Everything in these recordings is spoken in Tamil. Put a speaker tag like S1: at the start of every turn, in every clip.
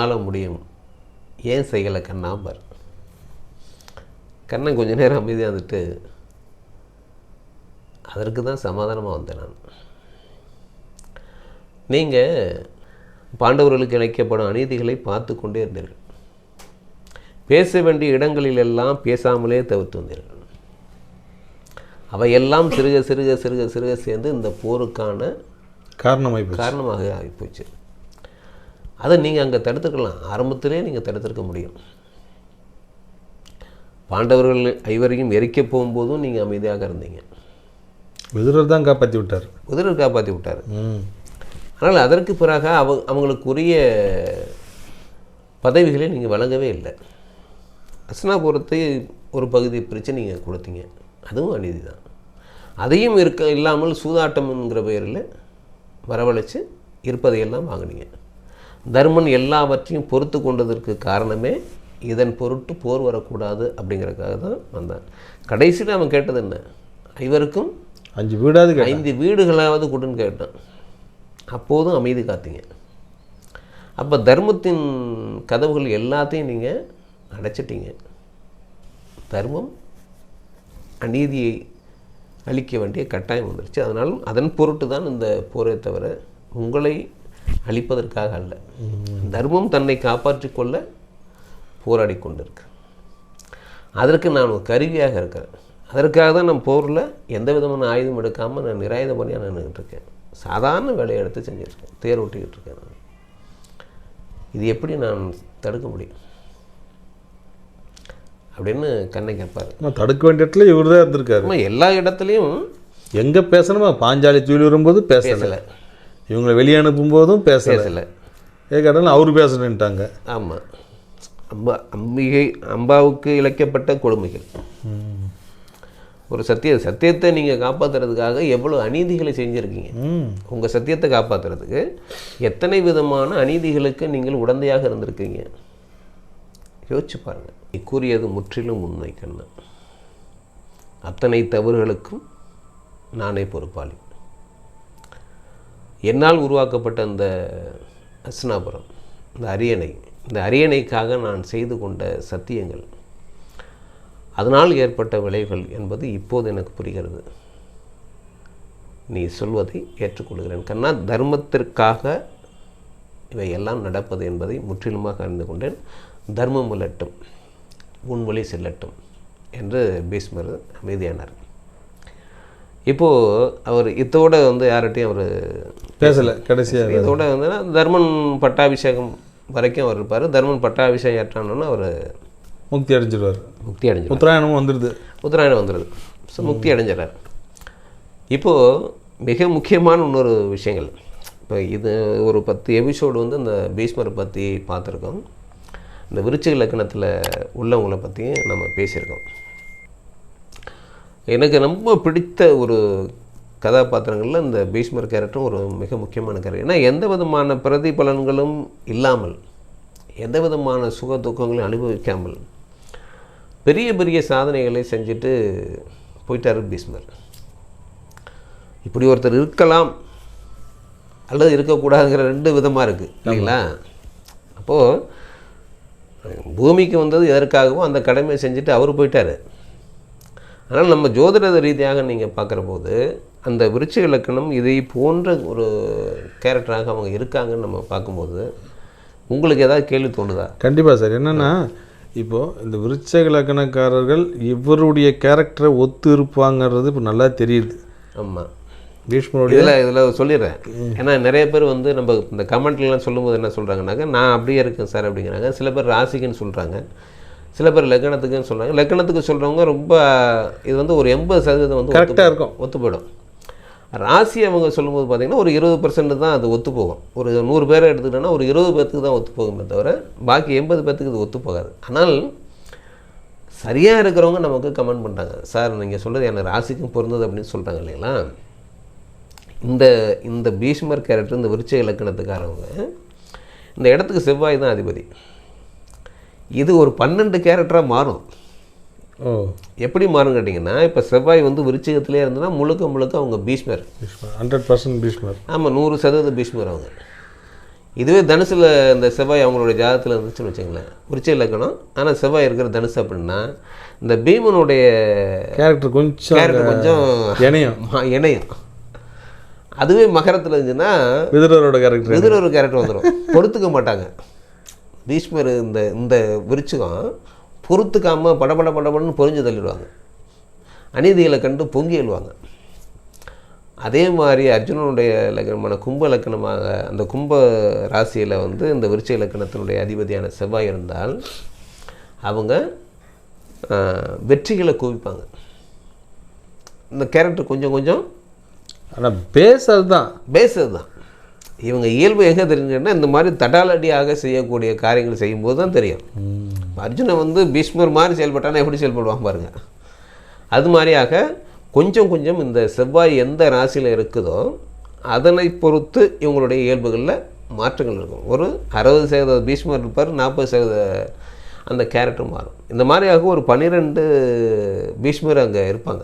S1: உன்னால் முடியும். ஏன் செய்யலை கண்ணாம்பர் கண்ணன் கொஞ்ச நேரம் அமைதியாக இருந்துட்டு அதற்கு தான் சமாதானமாக வந்தேன் நான். நீங்கள் பாண்டவர்களுக்கு இழைக்கப்படும் அநீதிகளை பார்த்து கொண்டே இருந்தீர்கள். பேச வேண்டிய இடங்களிலெல்லாம் பேசாமலே தவிர்த்து வந்தீர்கள். அவையெல்லாம் சிறுக சிறுக சிறுக சிறுக சேர்ந்து இந்த போருக்கான
S2: காரணமாய் போச்சு.
S1: காரணமாக ஆகிப்போச்சு அதை நீங்கள் அங்கே தடுத்துக்கலாம். ஆரம்பத்திலே நீங்கள் தடுத்திருக்க முடியும். பாண்டவர்கள் ஐவரையும் எரிக்க போகும்போதும் நீங்கள் அமைதியாக இருந்தீங்க.
S2: விதுரர் தான் காப்பாற்றி விட்டார்.
S1: குதிரர் காப்பாற்றி விட்டார். ஆனால் அதற்கு பிறகு அவ அவங்களுக்குரிய பதவிகளை நீங்கள் வழங்கவே இல்லை. அஸ்னாபுரத்தை ஒரு பகுதி பிரித்து நீங்கள் கொடுத்தீங்க. அதுவும் அநீதி தான் அதையும் இருக்க இல்லாமல் சூதாட்டம்ங்கிற பெயரில் வரவழைச்சு இருப்பதையெல்லாம் வாங்கினீங்க. தர்மன் எல்லாவற்றையும் பொறுத்து கொண்டதற்கு காரணமே இதன் பொருட்டு போர் வரக்கூடாது அப்படிங்கிறதுக்காக தான் வந்தான். கடைசியில் அவன் கேட்டது என்ன? ஐவருக்கும்
S2: அஞ்சு வீடாவது
S1: ஐந்து வீடுகளாவது கொடுன்னு கேட்டான். அப்போதும் அமைதி காத்தீங்க. அப்போ தர்மத்தின் கதவுகள் எல்லாத்தையும் நீங்கள் அடைச்சிட்டீங்க. தர்மம் அநீதியை அழிக்க வேண்டிய கட்டாயம் வந்துருச்சு. அதனால் அதன் பொருட்டு தான் இந்த போரே தவிர உங்களை அழிப்பதற்காக அல்ல. தர்மம் தன்னை காப்பாற்றிக் கொள்ள போராடி கொண்டிருக்கு. அதற்கு நான் ஒரு கருவியாக இருக்கிறேன். அதற்காக தான் நான் போரில் எந்த விதமான ஆயுதம் எடுக்காமல் நான் நிராயுத பணியாக நின்றுக்கிட்டு இருக்கேன் சாதாரண வேலையை எடுத்து செஞ்சுருக்கேன். தேர் ஓட்டிக்கிட்டு இருக்கேன் நான். இது எப்படி நான் தடுக்க முடியும்? அப்படின்னு கண்ணை கேட்பார்.
S2: ஆனால் தடுக்க வேண்டிய இடத்துல இவர் தான் இருந்திருக்காரு.
S1: எல்லா இடத்துலையும்
S2: எங்கே பேசணுமா? பாஞ்சாலி தூள் வரும்போது பேசலை. இவங்களை வெளியே அனுப்பும் போதும் பேசலை.
S1: பேசலை.
S2: ஏ கேட்டாலும் அவர் பேசணுன்ட்டாங்க
S1: ஆமாம் அம்பா அம்பிகை அம்பாவுக்கு இழைக்கப்பட்ட கொடுமைகள். ஒரு சத்திய சத்தியத்தை நீங்கள் காப்பாற்றுறதுக்காக எவ்வளோ அநீதிகளை செஞ்சுருக்கீங்க. உங்கள் சத்தியத்தை காப்பாற்றுறதுக்கு எத்தனை விதமான அநீதிகளுக்கு நீங்கள் உடந்தையாக இருந்திருக்கீங்க? யோசிச்சு பாருங்கள் நீ கூறியது முற்றிலும் உண்மை கண்ணன். அத்தனை தவறுகளுக்கும் நானே பொறுப்பாளி. என்னால் உருவாக்கப்பட்ட அந்த அஸ்னாபுரம் இந்த அரியணை இந்த அரியணைக்காக நான் செய்து கொண்ட சத்தியங்கள் அதனால் ஏற்பட்ட விளைவுகள் என்பது இப்போது எனக்கு புரிகிறது. நீ சொல்வதை ஏற்றுக்கொள்கிறேன். கண்ணா தர்மத்திற்காக இவை எல்லாம் நடப்பது என்பதை முற்றிலுமாக அறிந்து கொண்டேன். தர்மம் உள்ளட்டும் உன் வழி செல்லட்டும் என்று பீஷ்மர் அமைதியானார். இப்போது அவர் இத்தோடு வந்து யார்கிட்டையும் அவர்
S2: பேசலை கடைசியாக
S1: இதோட வந்து தர்மன் பட்டாபிஷேகம் வரைக்கும் அவர் இருப்பார். தர்மன் பட்டாபிஷேகம் ஏற்றானோன்னு அவர்
S2: முக்தி அடைஞ்சிருவார்.
S1: முக்தி அடைஞ்சிருவார்.
S2: உத்தராயணமும் வந்துடுது
S1: உத்தராயணம் வந்துடுது ஸோ முக்தி அடைஞ்சிடறார். இப்போது மிக முக்கியமான இன்னொரு விஷயங்கள். இப்போ இது ஒரு பத்து எபிசோடு வந்து இந்த பீஷ்மரை பற்றி பார்த்துருக்கோம். இந்த விருச்சிக லக்கணத்தில் உள்ளவங்களை பற்றியும் நம்ம பேசியிருக்கோம். எனக்கு ரொம்ப பிடித்த ஒரு கதாபாத்திரங்களில் இந்த பீஷ்மர் கேரக்டரும் ஒரு மிக முக்கியமான கேரக்டர். ஏன்னா எந்த விதமான பிரதிபலன்களும் இல்லாமல் எந்த விதமான சுக துக்கங்களையும் அனுபவிக்காமல் பெரிய பெரிய சாதனைகளை செஞ்சுட்டு போயிட்டார் பீஷ்மர். இப்படி ஒருத்தர் இருக்கலாம் அல்லது இருக்கக்கூடாதுங்கிற ரெண்டு விதமாக இருக்குது இல்லைங்களா? அப்போது பூமிக்கு வந்தது எதற்காகவும் அந்த கடமையை செஞ்சுட்டு அவர் போயிட்டார். ஆனால் நம்ம ஜோதிட ரீதியாக நீங்கள் பார்க்குற போது அந்த விருச்சிக இலக்கணம் இதை போன்ற ஒரு கேரக்டராக அவங்க இருக்காங்கன்னு நம்ம பார்க்கும்போது உங்களுக்கு ஏதாவது கேள்வி தோணுதா?
S2: கண்டிப்பாக சார். என்னென்னா இப்போது இந்த விருச்சக இலக்கணக்காரர்கள் இவருடைய கேரக்டரை ஒத்து இருப்பாங்கிறது இப்போ நல்லா தெரியுது.
S1: ஆமாம்
S2: பீஷ்மருடைய
S1: இதில் இதில் சொல்லிடுறேன். ஏன்னா நிறைய பேர் வந்து நம்ம இந்த கமெண்ட்லாம் சொல்லும்போது என்ன சொல்கிறாங்கனாக்கா நான் அப்படியே இருக்கேன் சார் அப்படிங்கிறாங்க. சில பேர் ராசிக்குன்னு சொல்கிறாங்க சில பேர் லக்னத்துக்குன்னு சொல்கிறாங்க லக்னத்துக்கு சொல்கிறவங்க ரொம்ப இது வந்து ஒரு எண்பது சதவீதம் வந்து
S2: கரெக்டாக இருக்கும்.
S1: ஒத்து போயிடும் ராசி அவங்க சொல்லும்போது பார்த்தீங்கன்னா ஒரு இருபது பர்சன்ட் தான் அது ஒத்து போகும். ஒரு நூறு பேரை எடுத்துக்கிட்டோன்னா ஒரு இருபது பேர்த்துக்கு தான் ஒத்து போகுமே தவிர பாக்கி எண்பது பேர்த்துக்கு இது ஒத்து போகாது. ஆனால் சரியாக இருக்கிறவங்க நமக்கு கமெண்ட் பண்ணுறாங்க சார் நீங்கள் சொல்கிறது எனக்கு ராசிக்கும் பொருந்தது அப்படின்னு சொல்கிறாங்க இல்லைங்களா? இந்த இந்த பீஷ்மர் கேரக்டர் இந்த விருச்ச இலக்கணத்துக்காரவங்க இந்த இடத்துக்கு செவ்வாய் தான் அதிபதி. இது ஒரு பன்னெண்டு கேரக்டராக மாறும். எப்படி மாறும் கேட்டிங்கன்னா இப்போ செவ்வாய் வந்து விருச்சிகத்திலே இருந்ததுன்னா முழுக்க முழுக்க அவங்க பீஷ்மர்.
S2: ஹண்ட்ரட் பர்சன்ட் பீஷ்மர்.
S1: ஆமாம் நூறு சதவீத பீஷ்மர் அவங்க. இதுவே தனுசில் இந்த செவ்வாய் அவங்களுடைய ஜாதகத்தில் இருந்துச்சுன்னு வச்சுங்களேன் விருச்சிக இலக்கணம் ஆனால் செவ்வாய் இருக்கிற தனுசு அப்படின்னா இந்த பீமனுடைய
S2: கேரக்டர் கொஞ்சம்
S1: கேரக்டர் கொஞ்சம்
S2: இணையம்.
S1: இணையும். அதுவே மகரத்தில் இருந்துச்சுன்னா
S2: விதுரரோட கேரக்டர்
S1: ஒரு கேரக்டர் வந்துடும் பொறுத்துக்க மாட்டாங்க. பீஷ்மர் இந்த இந்த விருச்சிகம் பொறுத்துக்காம படபட படபடன்னு பொறிஞ்சு தள்ளிடுவாங்க. அநீதிகளை கண்டு பொங்கி எழுவாங்க. அதே மாதிரி அர்ஜுனனுடைய லக்னமான கும்ப லக்கணமாக அந்த கும்ப ராசியில் வந்து இந்த விருச்சிக லக்கணத்தினுடைய அதிபதியான செவ்வாய் இருந்தால் அவங்க வெற்றிகளை குவிப்பாங்க. இந்த கேரக்டர் கொஞ்சம் கொஞ்சம்
S2: ஆனால் பேஸ் அதுதான்
S1: பேசுறது தான் இவங்க இயல்பு எங்கே தெரிஞ்சுன்னா இந்த மாதிரி தடாலடியாக செய்யக்கூடிய காரியங்கள் செய்யும்போது தான் தெரியும் அர்ஜுனை வந்து பீஷ்மர் மாதிரி செயல்பட்டானா எப்படி செயல்படுவான் பாருங்கள் அது மாதிரியாக கொஞ்சம் கொஞ்சம் இந்த செவ்வாய் எந்த ராசியில் இருக்குதோ அதனை பொறுத்து இவங்களுடைய இயல்புகளில் மாற்றங்கள் இருக்கும். ஒரு அறுபது சதவீத பீஷ்மர் இருப்பார் நாற்பது சதவீத அந்த கேரக்டர் மாறும். இந்த மாதிரியாக ஒரு பன்னிரெண்டு பீஷ்மர் அங்கே இருப்பாங்க.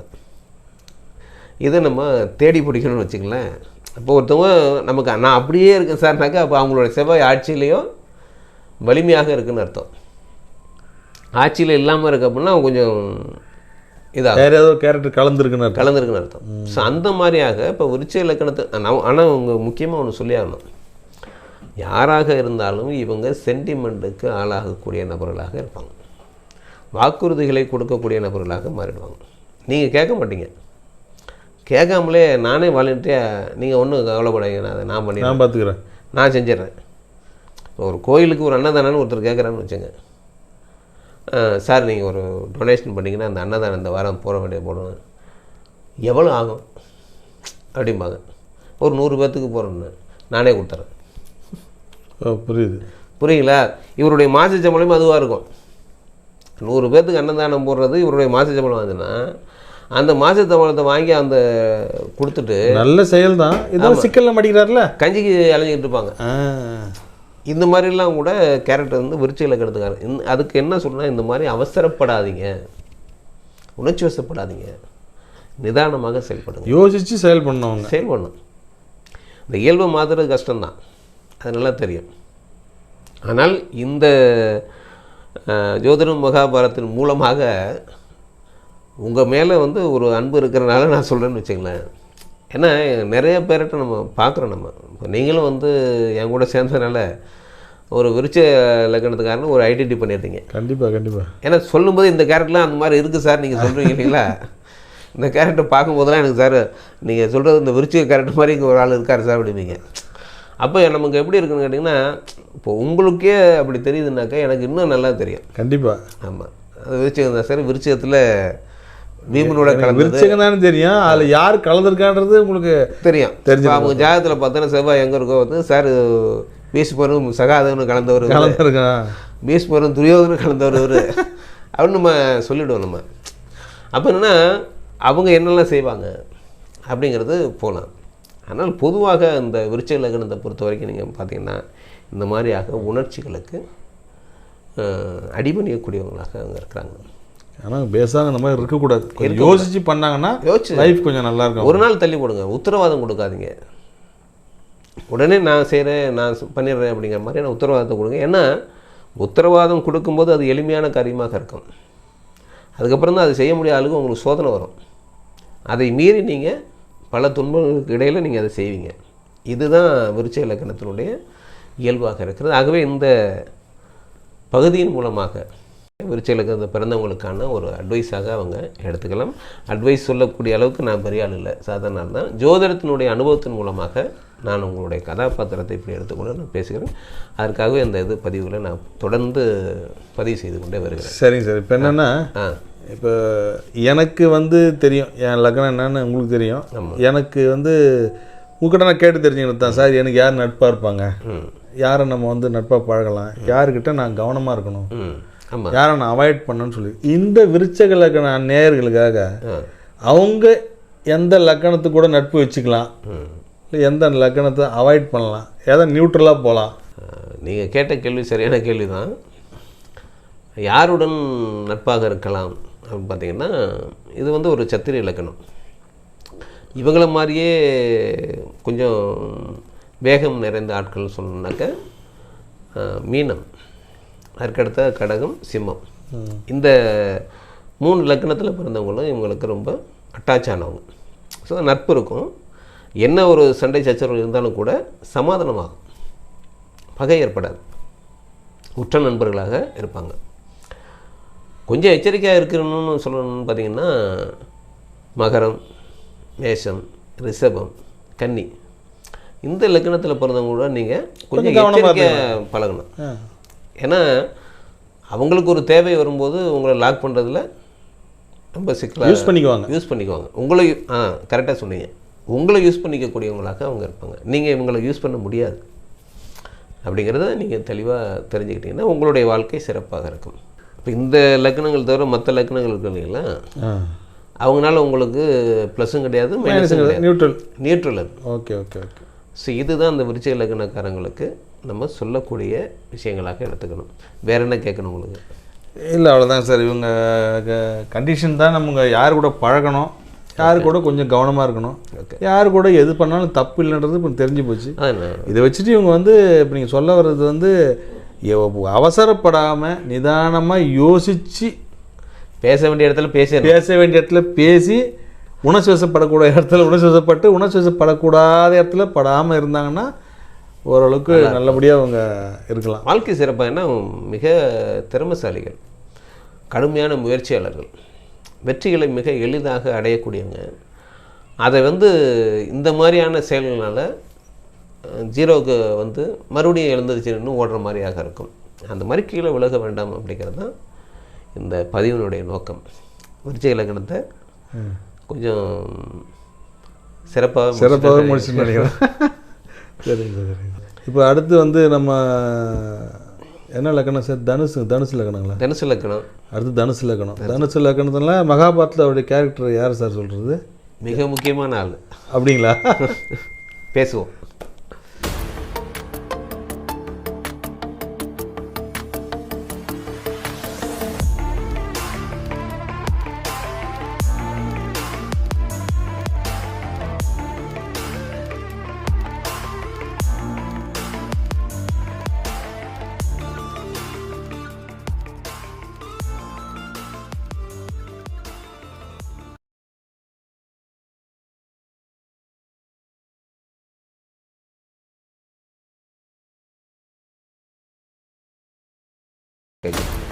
S1: இதை நம்ம தேடி பிடிக்கணும்னு வச்சுங்களேன் இப்போ ஒருத்தவங்க நமக்கு நான் அப்படியே இருக்கேன் சார்னாக்கா அப்போ அவங்களோட செவ்வாய் ஆட்சியிலையும் வலிமையாக இருக்குன்னு அர்த்தம். ஆட்சியில் இல்லாமல் இருக்கு அப்படின்னா கொஞ்சம் இதாக
S2: வேற ஏதோ கேரக்டர் கலந்துருக்குன்னு.
S1: கலந்துருக்குன்னு அர்த்தம். ஸோ அந்த மாதிரியாக இப்போ விருச்ச இலக்கணத்தை ஆனால் அவங்க முக்கியமாக ஒன்று சொல்லி ஆகணும். யாராக இருந்தாலும் இவங்க சென்டிமெண்ட்டுக்கு ஆளாகக்கூடிய நபர்களாக இருப்பாங்க. வாக்குறுதிகளை கொடுக்கக்கூடிய நபர்களாக மாறிடுவாங்க. நீங்கள் கேட்க மாட்டீங்க. கேட்காமலே நானே வாலண்டியாக நீங்கள் ஒன்றும் கவலைப்படாதீங்க நான் அதை நான் பண்ணிடுறேன்.
S2: நான் பார்த்துக்கிறேன்
S1: நான் செஞ்சிடுறேன். ஒரு கோயிலுக்கு ஒரு அன்னதானம்னு ஒருத்தர் கேட்குறான்னு வச்சுங்க சார் நீங்கள் ஒரு டொனேஷன் பண்ணிங்கன்னா அந்த அன்னதானம் இந்த வாரம் போட வேண்டிய போடணும். எவ்வளோ ஆகும்? அப்படிம்பாங்க. ஒரு நூறு பேர்த்துக்கு போகிறோன்னு நானே கொடுத்துறேன்.
S2: புரியுது.
S1: புரியுங்களா? இவருடைய மாச சம்பளம் அதுவாக இருக்கும். நூறு பேர்த்துக்கு அன்னதானம் போடுறது இவருடைய மாச சம்பளம் வந்துன்னா அந்த மாச சம்பளத்தை வாங்கி அந்த கொடுத்துட்டு
S2: நல்ல செயல் தான் இதெல்லாம் சிக்கல்ல மாட்டிக்கிறாருல
S1: கஞ்சிக்கு அலைஞ்சிக்கிட்டு இருப்பாங்க. இந்த மாதிரிலாம் கூட கேரக்டர் வந்து விருச்சியில் இருக்கிறதுக்கான இந்த அதுக்கு என்ன சொல்றேன்னா இந்த மாதிரி அவசரப்படாதீங்க. உணர்ச்சி வசப்படாதீங்க நிதானமாக செயல்படுங்க.
S2: யோசிச்சு செயல் பண்ணவங்க
S1: செயல்படணும் இந்த இயல்பை மாற்றுறது கஷ்டம்தான். அது நல்லா தெரியும். ஆனால் இந்த ஜோதிடம் மகாபாரத்தின் மூலமாக உங்கள் மேலே வந்து ஒரு அன்பு இருக்கிறனால நான் சொல்கிறேன்னு வச்சுங்களேன் ஏன்னா நிறைய பேர்கிட்ட நம்ம பார்க்குறோம் நம்ம. இப்போ நீங்களும் வந்து என் கூட சேர்ந்ததுனால ஒரு விருச்ச லக்கணத்துக்காரன்னு ஒரு ஐடென்டி பண்ணியிருந்தீங்க.
S2: கண்டிப்பா கண்டிப்பா.
S1: ஏன்னா சொல்லும்போது இந்த கேரக்டர்லாம் அந்த மாதிரி இருக்குது சார் நீங்கள் சொல்கிறீங்க இல்லைங்களா? இந்த கேரக்டர் பார்க்கும்போதெல்லாம் எனக்கு சார் நீங்கள் சொல்கிறது இந்த விருச்சிக கேரக்டர் மாதிரி இங்கே ஒரு ஆள் இருக்கார் சார் அப்படிம்பீங்க அப்போ நமக்கு எப்படி இருக்குன்னு கேட்டிங்கன்னா இப்போ உங்களுக்கே அப்படி தெரியுதுனாக்கா எனக்கு இன்னும் நல்லா தெரியும்.
S2: கண்டிப்பா.
S1: ஆமாம் அது விருச்சிகம் தான் சார் விருச்சிகத்தில் பீமனோட கலந்தது.
S2: விருச்சகம் தானே தெரியும். அதுல யார் கலந்துருக்கான்றது உங்களுக்கு
S1: தெரியும். இப்போ அவங்க ஜாதகத்தில் பார்த்தோன்னா செவ்வாய் எங்கே இருக்கோ வந்து சார் பீஷ்மரும் சகாதவனும் கலந்தவர் இவரு.
S2: கலந்துருக்கான்
S1: பீஷ்மரும் துரியோதனும் கலந்தவர் இவரு. அப்படின்னு நம்ம சொல்லிவிடுவோம் நம்ம. அப்போ என்னென்னா அவங்க என்னெல்லாம் செய்வாங்க அப்படிங்கிறது போகலாம் ஆனால் பொதுவாக இந்த விருச்ச லக்னத்தை பொறுத்த வரைக்கும் நீங்கள் பார்த்தீங்கன்னா இந்த மாதிரியாக உணர்ச்சிகளுக்கு அடிபணியக்கூடியவங்களாக அவங்க இருக்கிறாங்க.
S2: ஆனா பேசாங்க இந்த மாதிரி இருக்கக்கூடாது. யோசிச்சு பண்ணாங்கன்னா
S1: யோசிச்சு.
S2: லைஃப் கொஞ்சம் நல்லா இருக்கும்.
S1: ஒரு நாள் தள்ளி போடுங்க. உத்தரவாதம் கொடுக்காதீங்க. உடனே நான் செய்கிறேன் நான் பண்ணிடுறேன் அப்படிங்கிற மாதிரியான உத்தரவாதத்தை கொடுங்க. ஏன்னா உத்தரவாதம் கொடுக்கும்போது அது எளிமையான காரியமாக இருக்கும். அதுக்கப்புறம் தான் அது செய்ய முடியாத அளவுக்கு உங்களுக்கு சோதனை வரும். அதை மீறி நீங்கள் பல துன்பங்களுக்கு இடையில் நீங்கள் அதை செய்வீங்க. இதுதான் விருச்ச இலக்கணத்தினுடைய இயல்பாக இருக்கிறது. ஆகவே இந்த பகுதியின் மூலமாக விருச்ச இலக்கணத்தை பிறந்தவங்களுக்கான ஒரு அட்வைஸாக அவங்க எடுத்துக்கலாம். அட்வைஸ் சொல்லக்கூடிய அளவுக்கு நான் பெரிய ஆள் இல்லை. சாதாரண தான் ஜோதிடத்தினுடைய அனுபவத்தின் மூலமாக நான் உங்களுடைய கதாபாத்திரத்தை இப்படி எடுத்துக்கொண்டு நான் பேசுகிறேன். அதற்காகவே அந்த இது பதிவுகளை நான் தொடர்ந்து பதிவு செய்து கொண்டே வருகிறேன்.
S2: சரிங்க சார். இப்போ என்னன்னா இப்போ எனக்கு வந்து தெரியும். என் லக்னம் என்னன்னு உங்களுக்கு தெரியும். எனக்கு வந்து உங்ககிட்ட நான் கேட்டு தெரிஞ்சுக்கிட்டு தான். சார் எனக்கு யார் நட்பாக இருப்பாங்க? யாரை நம்ம வந்து நட்பாக பழகலாம்? யாருக்கிட்ட நான் கவனமாக இருக்கணும்? யாரை நான் அவாய்ட் பண்ணணும்னு சொல்லி. இந்த விருச்சக லக்கண நேயர்களுக்காக அவங்க எந்த லக்கணத்து கூட நட்பு வச்சுக்கலாம். இல்லை எந்த லக்கணத்தை அவாய்ட் பண்ணலாம்? ஏதோ நியூட்ரலாக போகலாம்
S1: நீங்கள் கேட்ட கேள்வி சரியான கேள்வி தான் யாருடன் நட்பாக இருக்கலாம் அப்படின்னு பார்த்தீங்கன்னா இது வந்து ஒரு சத்திரிய இலக்கணம் இவங்கள மாதிரியே கொஞ்சம் வேகம் நிறைந்த ஆட்கள் சொல்லணுன்னாக்க அஹ், மீனம் அதுக்கடுத்த கடகம் சிம்மம். இந்த மூணு லக்னத்தில் பிறந்தவங்களும் இவங்களுக்கு ரொம்ப அட்டாச் ஆனவங்க ஸோ நட்பு இருக்கும். என்ன ஒரு சண்டை சச்சரவு இருந்தாலும் கூட சமாதானமாகும். பகை ஏற்படாது. உற்ற நண்பர்களாக இருப்பாங்க. கொஞ்சம் எச்சரிக்கையாக இருக்கணும்னு சொல்லணும்னு பார்த்தீங்கன்னா மகரம் மேஷம் ரிஷபம் கன்னி. இந்த லக்னத்தில் பிறந்தவங்க கூட நீங்கள் கொஞ்சம் எச்சரிக்கையாக பழகணும். ஏன்னா அவங்களுக்கு ஒரு தேவை வரும்போது உங்களை லாக் பண்ணுறதுல ரொம்ப சிக்கலாக
S2: யூஸ் பண்ணிக்குவாங்க.
S1: யூஸ் பண்ணிக்குவாங்க. உங்களை ஆ கரெக்டாக சொன்னீங்க. உங்களை யூஸ் பண்ணிக்கக்கூடியவங்களாக அவங்க இருப்பாங்க. நீங்கள் இவங்களை யூஸ் பண்ண முடியாது. அப்படிங்கிறத நீங்கள் தெளிவாக தெரிஞ்சுக்கிட்டீங்கன்னா உங்களுடைய வாழ்க்கை சிறப்பாக இருக்கும். இப்போ இந்த லக்னங்கள் தவிர மற்ற லக்னங்கள் இருக்கு இல்லைங்களா? அவங்களால உங்களுக்கு ப்ளஸ்ஸும் கிடையாது மைனஸும் கிடையாது.
S2: Neutral
S1: neutral
S2: okay okay okay
S1: so இதுதான் அந்த விருச்சிக லக்னக்காரங்களுக்கு நம்ம சொல்லக்கூடிய விஷயங்களாக எடுத்துக்கணும். வேற என்ன கேட்கணும் உங்களுக்கு?
S2: இல்லை அவ்வளோதான் சார். இவங்க கண்டிஷன் தான் நம்ம யார் கூட பழகணும். யார் கூட கொஞ்சம் கவனமாக இருக்கணும். யார் கூட எது பண்ணாலும் தப்பு இல்லைன்றது இப்போ தெரிஞ்சு போச்சு. இதை வச்சுட்டு இவங்க வந்து இப்போ நீங்கள் சொல்ல வர்றது வந்து அவசரப்படாமல் நிதானமாக யோசித்து
S1: பேச வேண்டிய இடத்துல பேசிடணும்.
S2: பேச வேண்டிய இடத்துல பேசி உணர்ச்சி வசப்படக்கூடிய இடத்துல உணர்ச்சி வசப்பட்டு உணர்ச்சி வசப்படக்கூடாத இடத்துல படாமல் இருந்தாங்கன்னா ஓரளவுக்கு நல்லபடியாக அவங்க இருக்கலாம்.
S1: வாழ்க்கை சிறப்பாகனா மிக திறமைசாலிகள் கடுமையான முயற்சியாளர்கள். வெற்றிகளை மிக எளிதாக அடையக்கூடியவங்க. அதை வந்து இந்த மாதிரியான செயல்களால் ஜீரோவுக்கு வந்து மறுபடியும் எழுந்திருச்சுன்னு ஓடுற மாதிரியாக இருக்கும். அந்த மாதிரி கீழே விலக வேண்டாம் அப்படிங்கிறது தான் இந்த பதிவினுடைய நோக்கம். விருச்சிக இலக்கணத்தை கொஞ்சம் சிறப்பாக
S2: சிறப்பாக முடிச்சுன்னு நினைக்கிறேன் சரிங்க சார் சரிங்க. இப்போ அடுத்து வந்து நம்ம என்ன லக்கணம் சார்? தனுசு தனுசு லக்கணங்களா?
S1: தனுசு இலக்கணம்
S2: அடுத்து தனுசு லக்கணம். தனுசு. லக்கணத்தில் மகாபாரத்தில் அவருடைய கேரக்டர் யார் சார் சொல்கிறது
S1: மிக முக்கியமான ஆள்.
S2: அப்படிங்களா?
S1: பேசுவோம். Okay.